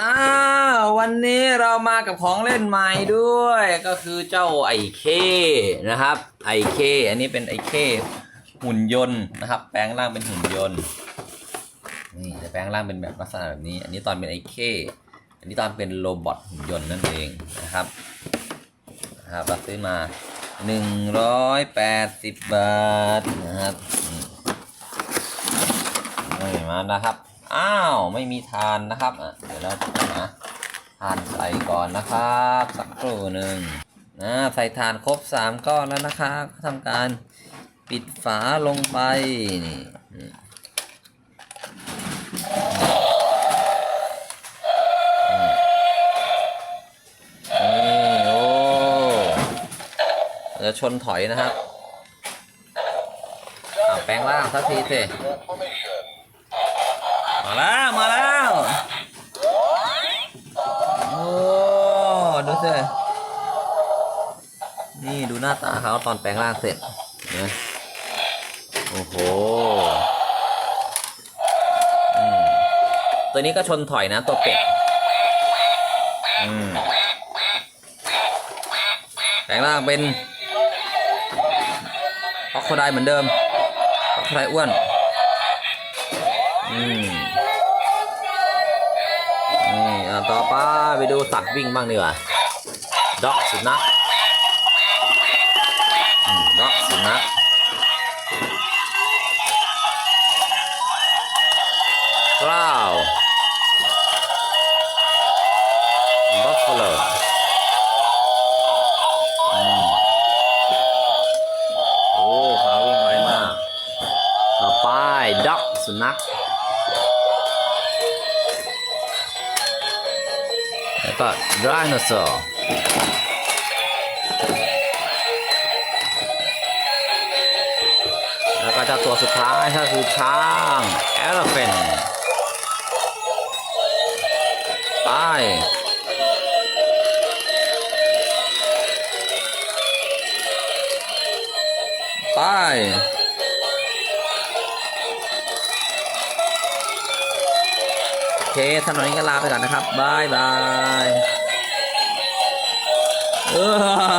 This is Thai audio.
อ้าววันนี้เรามากับของเล่นใหม่ด้วย ก็คือเจ้าไอเคนะครับไอเคอันนี้เป็นไอเคหุ่นยนต์นะครับ แปลงร่างเป็นหุ่นยนต์นี่จะแปลงร่างเป็นแบบลักษณะแบบนี้ อันนี้ตอนเป็นไอเคอันนี้ตอนเป็นโรบอทหุ่นยนต์นั่นเองนะครับนะครับเราซื้อมาหนึ่งร้อยแปดสิบบาทนะครับนี่มานะครับ อ้าวไม่มีทานนะครับเดี๋ยวเราจะหาทานใส่ก่อนนะครับสักครู่หนึ่งนะใส่ทานครบสามก้อนแล้วนะคะก็ทำการปิดฝาลงไปนี่โอ้จะชนถอยนะครับอะแปลงร่างสักทีสิ มาแล้วมาแล้วโอ้ดูสินี่ดูหน้าตาเขาตอนแปลงร่างเสร็จนะโอ้โหตัวนี้ก็ชนถอยนะตัวเป็ดแปลงร่างเป็นพอกโคไดเหมือนเดิมพอกโคไดอ้วน อืมนี่อะต่อไปไปดูสัตว์วิ่งบ้างดีกว่าด็อกสุนัขอืมด็อกสุนัขกล้าวบัฟฟาโลอืมโอ้ขาวิ่งไวมาก ต่อไปด็อกสุนัข แล้วก็ไดโนเสาร์แล้วก็เจ้าตัวสุดท้ายก็คือช้าง elephant ไปไป เคสำหรับนนี้ก็ลาไปก่อนนะครับบายบายเออ